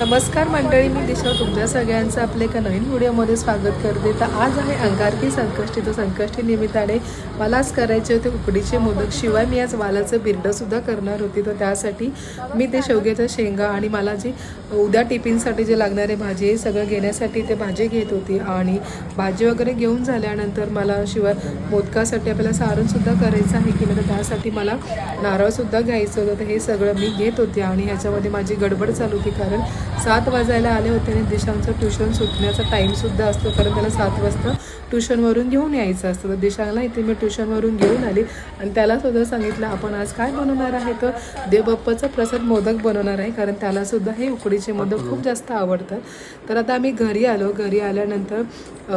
नमस्कार मंडळी मी दिशा. तुमच्या सगळ्यांचं आपल्या एका नवीन व्हिडिओमध्ये स्वागत करते. तर आज आहे अंगारकी संकष्टी तर संकष्टी निमित्ताने. मलाच करायचे होते उकडीचे मोदक. शिवाय मी आज वालाचं बिरडंसुद्धा करणार होती. तर त्यासाठी मी ते शेवग्याच्या शेंगा आणि मला जी उद्या टिफिनसाठी जे लागणारे भाजी हे सगळं घेण्यासाठी ते भाजी घेत होती. आणि भाजी वगैरे घेऊन झाल्यानंतर मला शिवाय मोदकासाठी आपल्याला सारणसुद्धा करायचं आहे की नाही तर त्यासाठी मला नारळसुद्धा घ्यायचं होतं. तर हे सगळं मी घेत होते आणि ह्याच्यामध्ये माझी गडबड चालू होती. कारण सात वाजायला आले होते आणि दिशांचं ट्युशन सुटण्याचा टाईमसुद्धा असतो कारण त्याला सात वाजता ट्युशनवरून घेऊन यायचं असतं. तर दिशाला इथे मी ट्युशनवरून घेऊन आली आणि त्याला सुद्धा सांगितलं आपण आज काय बनवणार आहे? तर देवबाप्पाचा प्रसाद मोदक बनवणार आहे कारण त्याला सुद्धा हे उकडीचे मोदक खूप जास्त आवडतात. तर आता आम्ही घरी आलो. घरी आल्यानंतर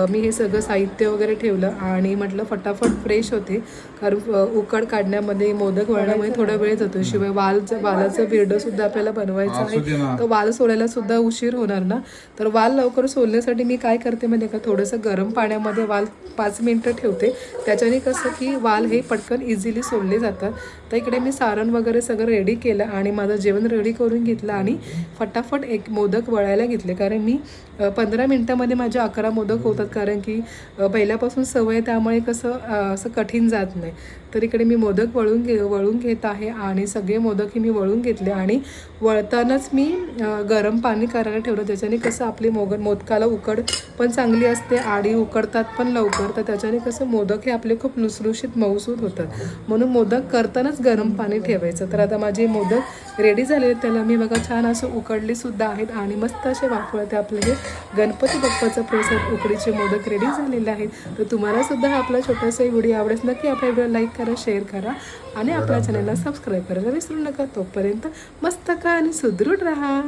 मी हे सगळं साहित्य वगैरे ठेवलं आणि म्हटलं फटाफट फ्रेश होते. कारण उकड काढण्यामध्ये मोदक वळण्यामध्ये थोडा वेळ जातो. शिवाय वालचं वालाचं बिरडं सुद्धा आपल्याला बनवायचं आहे. तर वाल सोलायला सुद्धा उशीर होणार ना? तर वाल लवकर सोलण्यासाठी मी काय करते म्हणजे का? थोडंसं गरम पाण्यामध्ये वाल पाच मिनटं ठेवते. त्याच्याने कसं की वाल हे पटकन इझिली सोलले जातात. तर इकडे मी सारण वगैरे सगळं रेडी केलं आणि माझं जेवण रेडी करून घेतलं आणि फटाफट एक मोदक वळायला घेतले. कारण मी पंधरा मिनटामध्ये माझे अकरा मोदक होतात. कारण की पहिल्यापासून सवय त्यामुळे कसं असं कठीण जात नाही. तर इकडे मी मोदक वळून घे वळून घेत आहे आणि सगळे मोदक हे मी वळून घेतले आणि वळतानाच मी गरम गरम पाणी करायला ठेवलं ज्याच्याने कसं आपली मोग मोदकाला उकड पण चांगली असते आणि उकडतात पण लवकर तर त्याच्याने कसं मोदक हे आपले खूप लुसलुशीत मऊसूद होतात. म्हणून मोदक करतानाच गरम पाणी ठेवायचं. तर आता माझे मोदक रेडी झाले त्याला मी बघा छान असं उकडले सुद्धा आहेत आणि मस्त असे वाफवते आपले हे गणपती बाप्पाचा प्रसाद उकडीचे मोदक रेडी झालेले आहेत. तर तुम्हाला सुद्धा हा आपला छोटासा व्हिडिओ आवडेल. नक्की आपल्या व्हिडिओ लाईक करा शेअर करा आणि आपल्या चॅनलला सबस्क्राईब करायला विसरू नका. तोपर्यंत मस्त का आणि सुदृढ राहा.